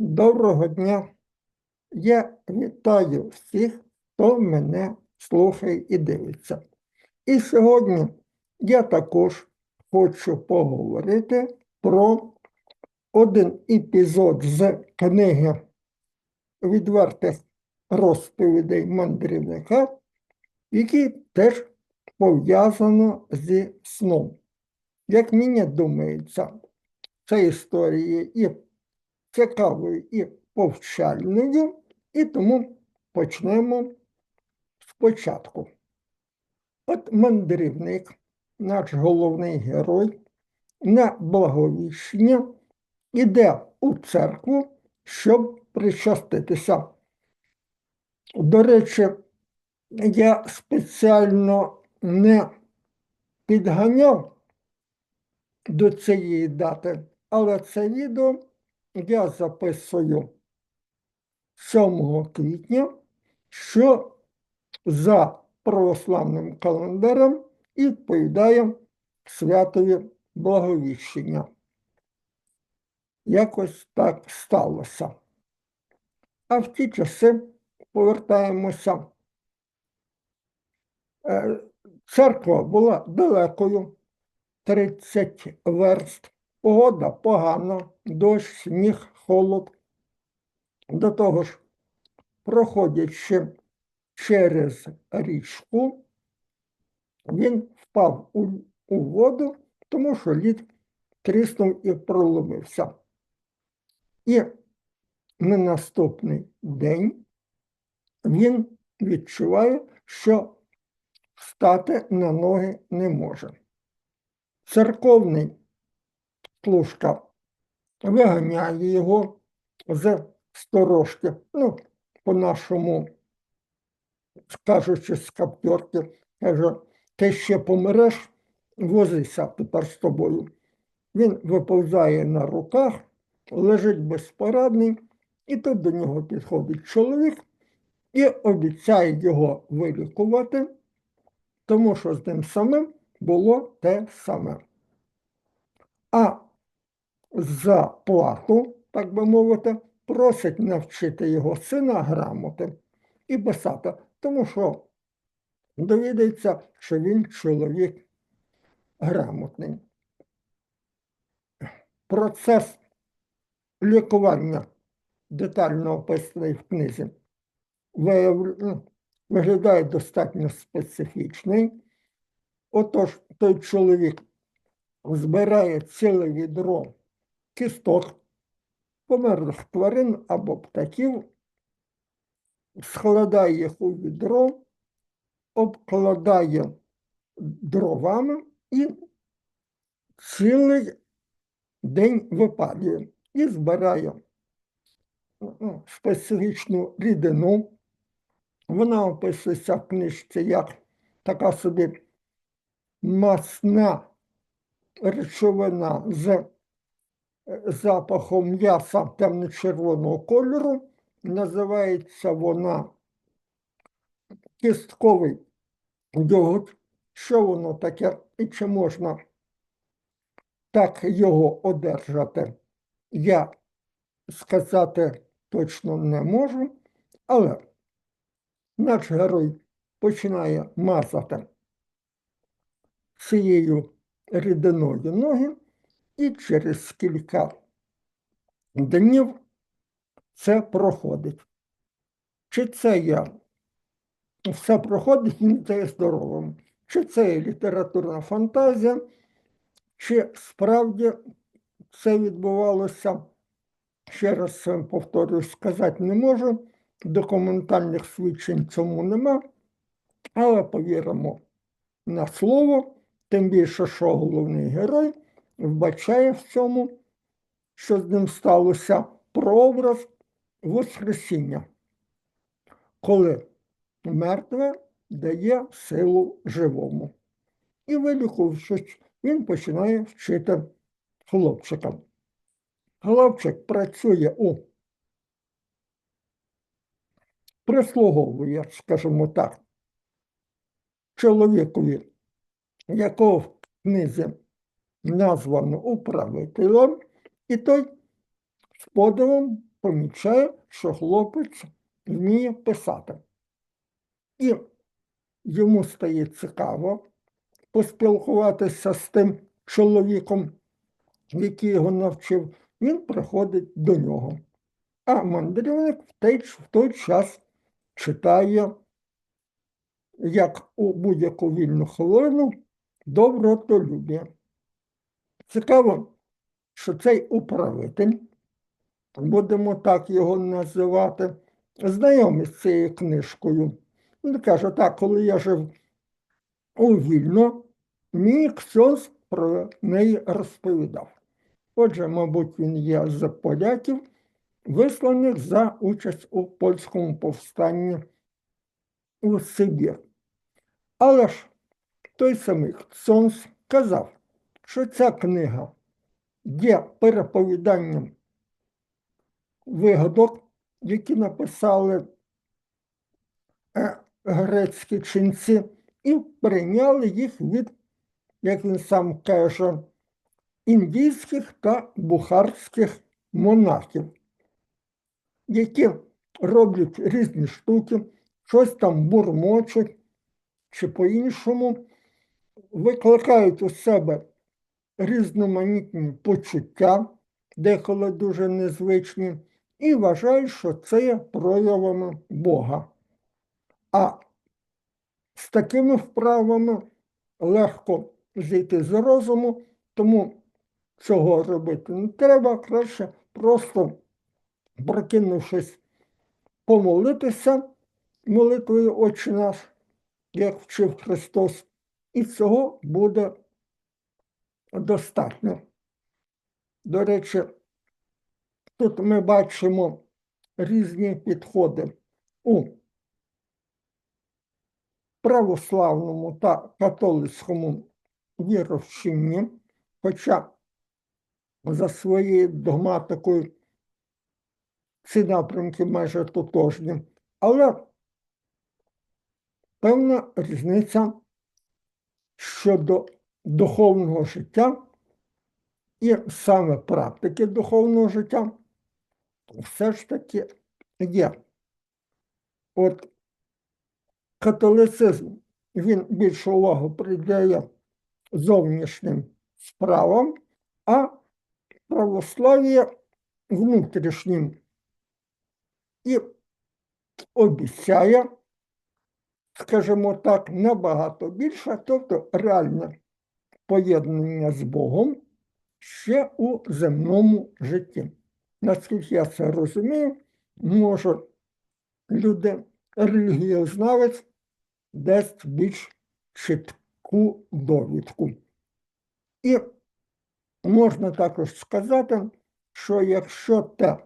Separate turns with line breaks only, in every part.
Доброго дня. Я вітаю всіх, хто мене слухає і дивиться. І сьогодні я також хочу поговорити про один епізод з книги відвертих розповідей мандрівника, який теж пов'язано зі сном. Як мені думається, це історія і цікавою і повчальною, і тому почнемо спочатку. От мандрівник, наш головний герой, на благовіщення іде у церкву, щоб причаститися. До речі, я спеціально не підганяв до цієї дати, але це відео я записую 7 квітня, що за православним календарем і відповідає святові Благовіщення. Якось так сталося. А в ті часи повертаємося. Е, Церква була далекою, 30 верст. Погода погана, дощ, сніг, холод. До того ж, проходячи через річку, він впав у, у воду, тому що лід тріснув і проломився. І на наступний день він відчуває, що встати на ноги не може. Церковний служка виганяє його з сторожки, ну, по-нашому, скажучи, з каптерки, каже, ти ще помреш, возися тепер з тобою. Він виповзає на руках, лежить безпорадний, і тут до нього підходить чоловік і обіцяє його вилікувати, тому що з ним самим було те саме. А за плату, так би мовити, просить навчити його сина грамоти і писати, тому що довідається, що він чоловік грамотний. Процес лікування детально описаний в книзі, ну, виглядає достатньо специфічний. Отож, той чоловік збирає ціле відро кісток померлих тварин або птахів, складає їх у відро, обкладає дровами і цілий день випалює і збирає ну, специфічну рідину. Вона описується в книжці як така собі масна речовина з запахом м'яса темно-червоного кольору. Називається вона кістковий йогурт. Що воно таке і чи можна так його одержати? Я сказати точно не можу, але наш герой починає мазати цією рідиною ноги, і через кілька днів це проходить. Чи це я? Все проходить, він це є здоровим, чи це є літературна фантазія, чи справді це відбувалося, ще раз повторюю, сказати не можу, документальних свідчень цьому нема, але повіримо на слово, тим більше, що головний герой вбачає в цьому, що з ним сталося прообраз Воскресіння, коли мертве дає силу живому. І вилікувавшись, він починає вчити хлопчика. Хлопчик працює у прислуговує, скажімо так, чоловікові, якого в книзі названо управителем, і той з подивом помічає, що хлопець вміє писати. І йому стає цікаво поспілкуватися з тим чоловіком, який його навчив, він приходить до нього. А мандрівник в той, час читає, як у будь-яку вільну хвилину, добротолюб'я. Цікаво, що цей управитель, будемо так його називати, знайомий з цією книжкою. Він каже, так, коли я жив у Вільно, мій ксьоз про неї розповідав. Отже, мабуть, він є з поляків, висланих за участь у польському повстанні у Сибір. Але ж той самий Ксьонс казав, що ця книга є переповіданням вигадок, які написали е, грецькі ченці, і прийняли їх від, як він сам каже, індійських та бухарських монахів, які роблять різні штуки, щось там бурмочуть чи по-іншому, викликають у себе різноманітні почуття, деколи дуже незвичні, і вважають, що це є проявами Бога. А з такими вправами легко зійти з розуму, тому цього робити не треба, краще просто прокинувшись, помолитися молитвою Отче наш, як вчив Христос, і цього буде достатньо. До речі, тут ми бачимо різні підходи у православному та католицькому віровченні, хоча за своєю догматикою ці напрямки майже тотожні, але певна різниця щодо духовного життя і саме практики духовного життя все ж таки є. От католицизм він більше увагу приділяє зовнішнім справам, а православ'я внутрішнім і обіцяє, скажімо так, набагато більше, тобто реальне поєднання з Богом ще у земному житті. Наскільки я це розумію, може люди, релігіознавець дасть більш чітку довідку. І можна також сказати, що якщо те,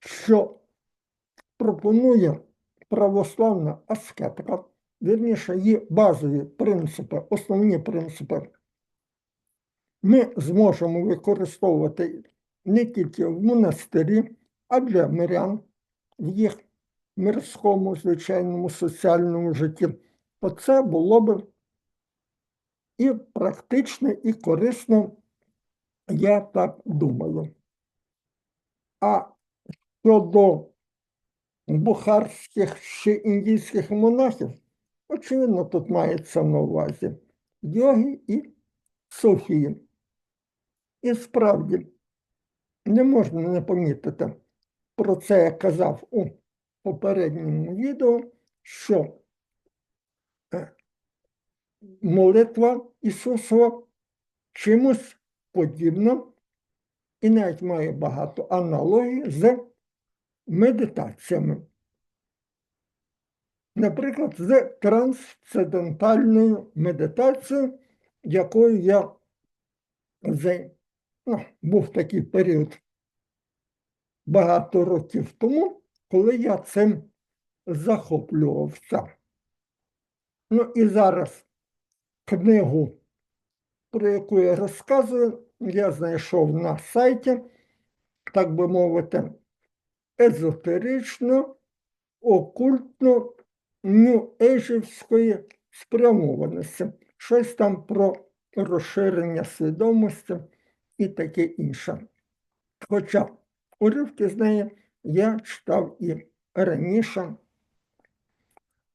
що пропонує православна аскетика, вірніше її базові принципи, основні принципи, ми зможемо використовувати не тільки в монастирі, а для мирян в їх мирському, звичайному соціальному житті, то це було б і практично, і корисно, я так думаю. А щодо бухарських чи індійських монахів, очевидно, тут мається на увазі йоги і Софії. І справді не можна не помітити, про це я казав у попередньому відео, що е, молитва Ісусова чимось подібна і навіть має багато аналогій з медитаціями. Наприклад, з трансцендентальною медитацією, якою я ну, був такий період багато років тому, коли я цим захоплювався. Ну і зараз книгу, про яку я розказую, я знайшов на сайті, так би мовити, езотерично, окультно нью-ейжівської спрямованості. Щось там про розширення свідомості і таке інше. Хоча Уривки з неї я читав і раніше,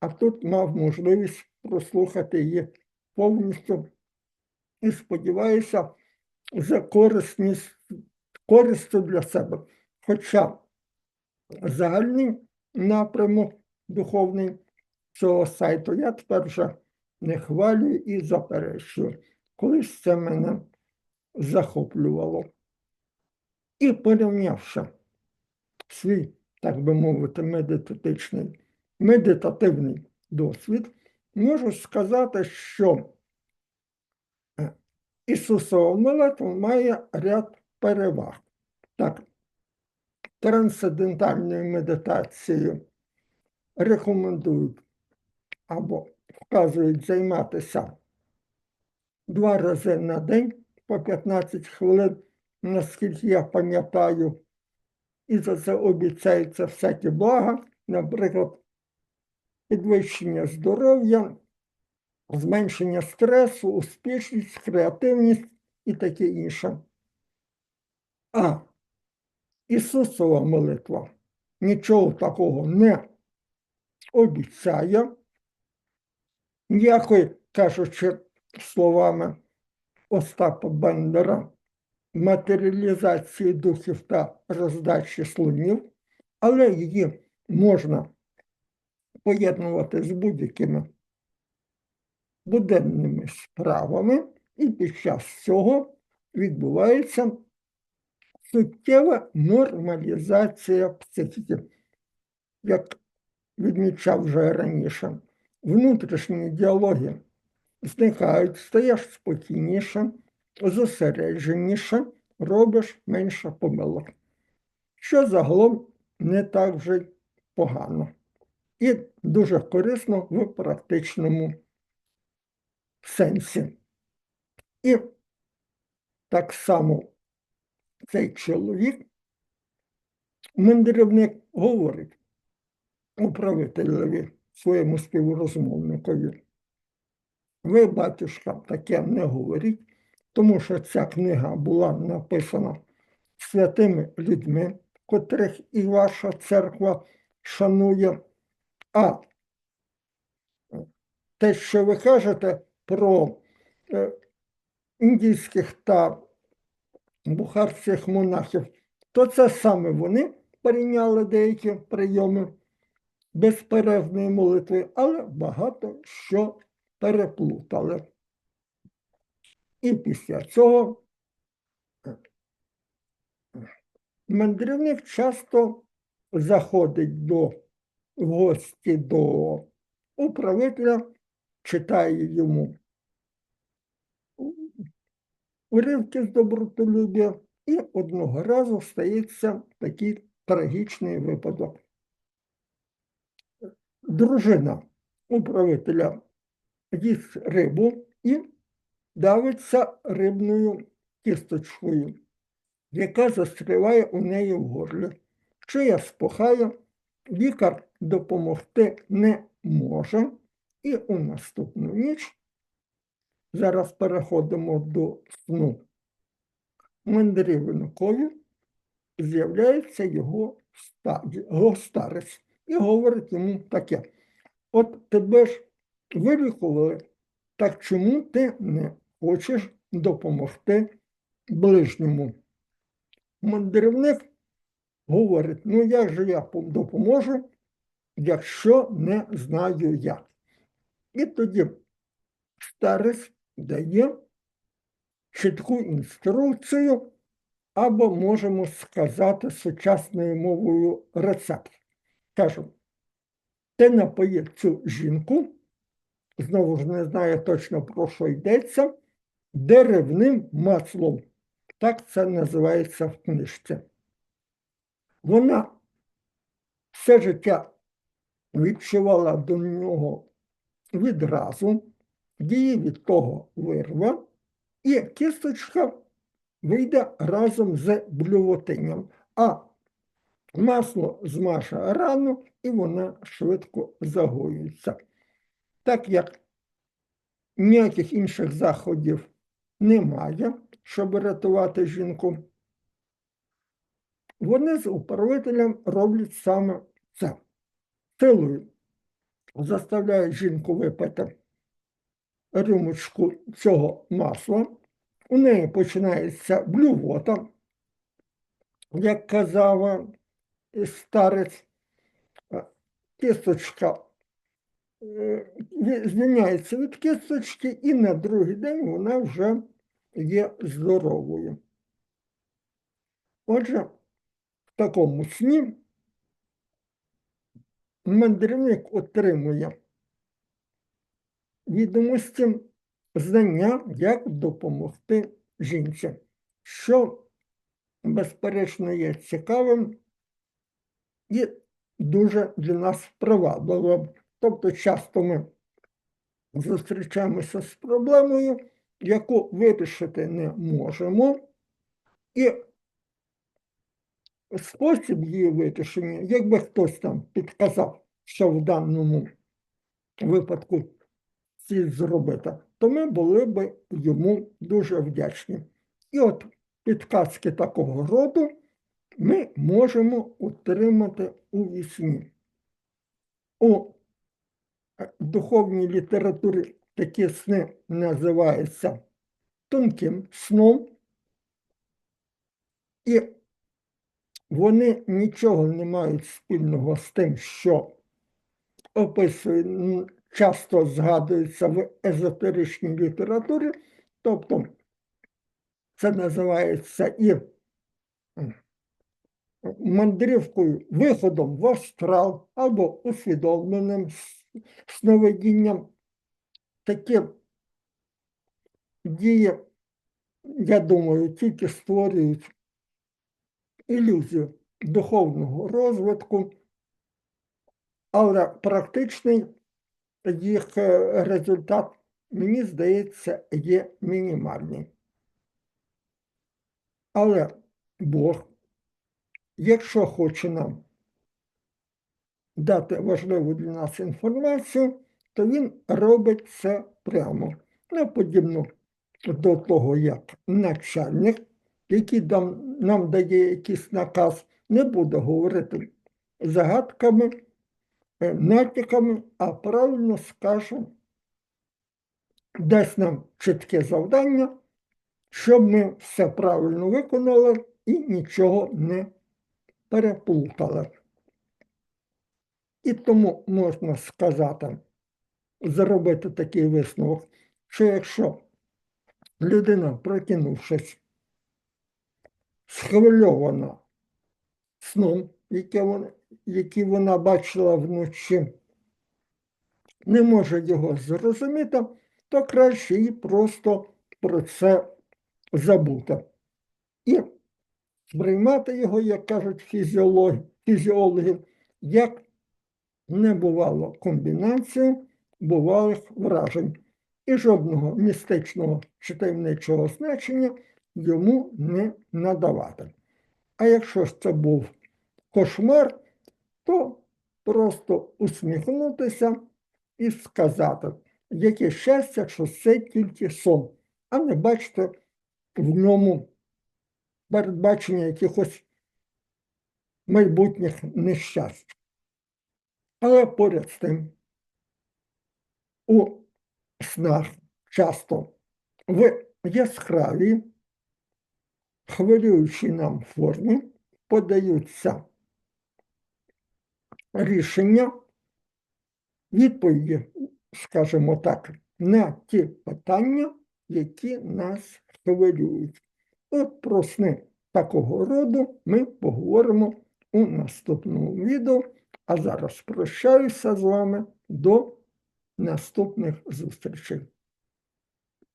а тут мав можливість прослухати її повністю і сподіваюся, за корисність, користю для себе. Хоча загальний напрямок духовний цього сайту я тепер вже не хвалюю і заперечую. Колись це мене захоплювало. І порівнявши свій, так би мовити, медитатичний, медитативний досвід, можу сказати, що е, Ісусова молитва має ряд переваг. Так, трансцендентальною медитацією рекомендують або вказують займатися два рази на день по 15 хвилин, наскільки я пам'ятаю, і за це обіцяється всякі блага, наприклад, підвищення здоров'я, зменшення стресу, успішність, креативність і таке інше. А Ісусова молитва нічого такого не обіцяє, ніякої, кажучи словами Остапа Бендера, матеріалізації духів та роздачі слонів, але її можна поєднувати з будь-якими буденними справами, і під час цього відбувається суттєва нормалізація психіки. Як відмічав вже раніше, внутрішні діалоги зникають, стаєш спокійніше, зосередженіше, робиш менше помилок, що загалом не так вже погано. І дуже корисно в практичному сенсі. І так само цей чоловік, мандрівник говорить управителеві своєму співрозмовникові. Ви, батюшка, таке не говоріть, тому що ця книга була написана святими людьми, котрих і ваша церква шанує. А те, що ви кажете про е, індійських та бухарських монахів, то це саме вони прийняли деякі прийоми безперервної молитви, але багато що переплутали. І після цього е, мандрівник часто заходить до в гості до управителя, читає йому уривки з добротолюбя, і одного разу стається такий трагічний випадок. Дружина управителя їсть рибу і давиться рибною кісточкою, яка застріває у неї в горлі. Шия спухає, лікар допомогти не може, і у наступну ніч Зараз переходимо до сну. Мандрівникові з'являється його, його старець і говорить йому таке: от тебе ж вилікували, так чому ти не хочеш допомогти ближньому? Мандрівник говорить: ну як же я допоможу, якщо не знаю як? І тоді старець дає чітку інструкцію, або можемо сказати сучасною мовою рецепт. Кажу, ти напоїв цю жінку, знову ж не знаю точно про що йдеться, деревним маслом. Так це називається в книжці. Вона все життя відчувала до нього відразу діє від того вирва, і кісточка вийде разом з блювотинням, а масло змаше рану і вона швидко загоюється. Так як ніяких інших заходів немає, щоб рятувати жінку, Вони з управителем роблять саме це. Силою заставляють жінку випити рюмочку цього масла. У неї починається блювота, як казав старець, кісточка е, звільняється від кісточки, і на другий день вона вже є здоровою. Отже, в такому сні мандрівник отримує відомості, знання, як допомогти жінці, що, безперечно, є цікавим і дуже для нас привабливим. Тобто, часто ми зустрічаємося з проблемою, яку вирішити не можемо, і спосіб її вирішення, якби хтось там підказав, що в даному випадку слід зробити, то ми були б йому дуже вдячні. І от підказки такого роду ми можемо отримати у вісні. У е, духовній літературі такі сни називаються тонким сном, і вони нічого не мають спільного з тим, що описує, часто згадується в езотеричній літературі, тобто це називається і мандрівкою, виходом в астрал або усвідомленим сновидінням. Такі дії, я думаю, тільки створюють ілюзію духовного розвитку, але практичний їх е, результат, мені здається, є мінімальний. Але Бог, якщо хоче нам дати важливу для нас інформацію, то він робить це прямо. Ну, подібно до того, як начальник, який нам дає якийсь наказ, не буде говорити загадками, е, натяками, а правильно скаже, дасть нам чітке завдання, щоб ми все правильно виконали і нічого не переплутали. І тому можна сказати, зробити такий висновок, що якщо людина, прокинувшись, схвильована сном, яке вона, який вона бачила вночі, не може його зрозуміти, то краще їй просто про це забути. І сприймати його, як кажуть фізіологи, як не бувало комбінації бувалих вражень, і жодного містичного чи таємничого значення йому не надавати. А якщо це був кошмар, то просто усміхнутися і сказати, яке щастя, що це тільки сон, а не бачити в ньому передбачення якихось майбутніх нещасть. Але поряд з тим, у снах часто в яскравій, хвилюючій нам формі подаються рішення, відповіді, скажімо так, на ті питання, які нас хвилюють. От про сни такого роду ми поговоримо у наступному відео. А зараз прощаюся з вами до наступних зустрічей.